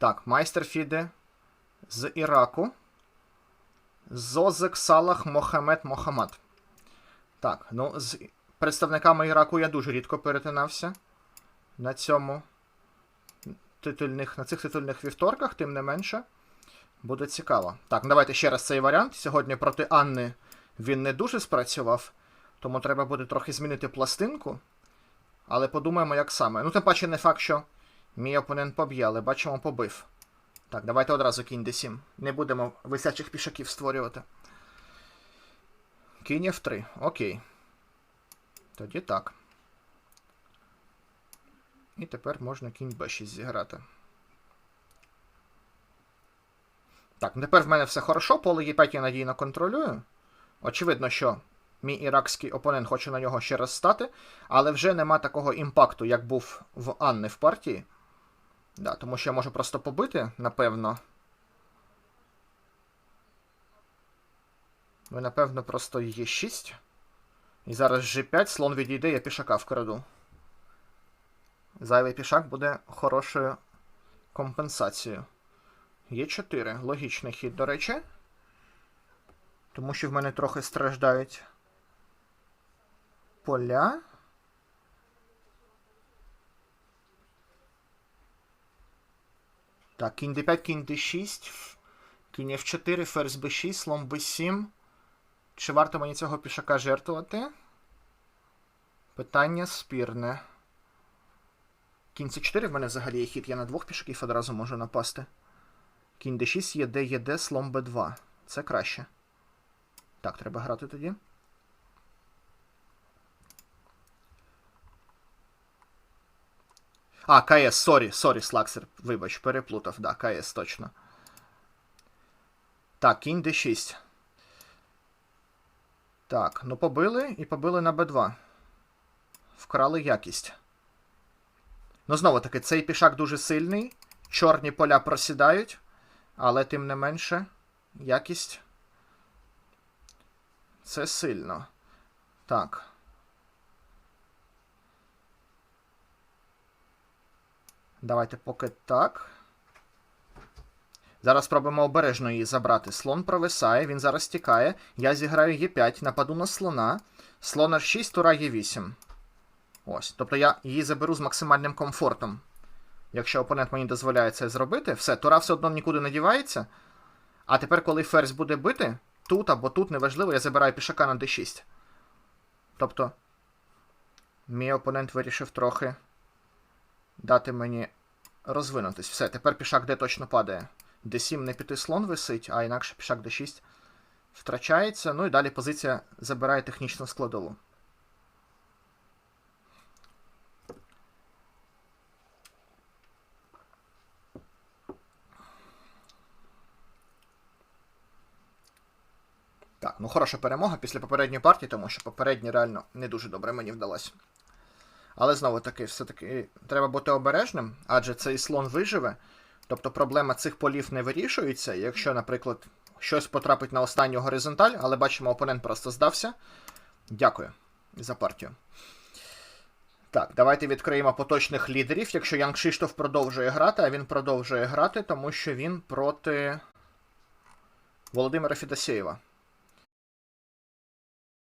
Так, майстер Фіде з Іраку. Зозек Салах Мохамед Мохамад. Так, ну, з представниками Іраку я дуже рідко перетинався на цьому титульних, на цих титульних вівторках, тим не менше. Буде цікаво. Так, давайте ще раз цей варіант. Сьогодні проти Анни він не дуже спрацював, тому треба буде трохи змінити пластинку. Але подумаємо, як саме. Ну, тим паче не факт, що мій опонент поб'є, але бачимо, побив. Так, давайте одразу кінь d7. Не будемо висячих пішаків створювати. Кінь F3. Окей. Тоді так. І тепер можна кінь b6 зіграти. Так, ну тепер в мене все хорошо, поле Е5 я надійно контролюю. Очевидно, що мій іракський опонент хоче на нього ще раз стати, але вже нема такого імпакту, як був в Анни в партії. Да, тому що я можу просто побити, напевно. Ви, напевно, просто є 6. І зараз G5, слон відійде, я пішака вкраду. Зайвий пішак буде хорошою компенсацією. Є 4. Логічний хід, до речі. Тому що в мене трохи страждають поля. Так, кінь d5, кінь d6, кінь f4, ферзь b6, слон b7. Чи варто мені цього пішака жертвувати? Питання спірне. Кінь c4 в мене взагалі є хід, я на двох пішаків одразу можу напасти. Кінь d6, єд, єд, слон b2. Це краще. Так, треба грати тоді. А, КС, сорі, сорі, Слаксер, вибач, переплутав, да, КС точно. Так, кінь d6. Так, ну побили і побили на b2. Вкрали якість. Ну, знову таки, цей пішак дуже сильний. Чорні поля просідають, але тим не менше, якість. Це сильно. Так. Давайте поки так. Зараз спробуємо обережно її забрати. Слон провисає, він зараз тікає. Я зіграю Е5, нападу на слона. Слон H6, тура Е8. Ось. Тобто я її заберу з максимальним комфортом. Якщо опонент мені дозволяє це зробити, все, тура все одно нікуди не дівається. А тепер, коли ферзь буде бити, тут або тут, неважливо, я забираю пішака на d6. Тобто, мій опонент вирішив трохи дати мені розвинутись. Все, тепер пішак d точно падає. d7 не піти слон висить, а інакше пішак d6 втрачається. Ну і далі позиція забирає технічну складову. Так, ну хороша перемога після попередньої партії, тому що попередня реально не дуже добре мені вдалося. Але знову таки, все-таки треба бути обережним, адже цей слон виживе. Тобто проблема цих полів не вирішується. Якщо, наприклад, щось потрапить на останню горизонталь, але бачимо, опонент просто здався. Дякую за партію. Так, давайте відкриємо поточних лідерів. Якщо Ян Кшиштоф продовжує грати, а він продовжує грати, тому що він проти Володимира Федосєєва.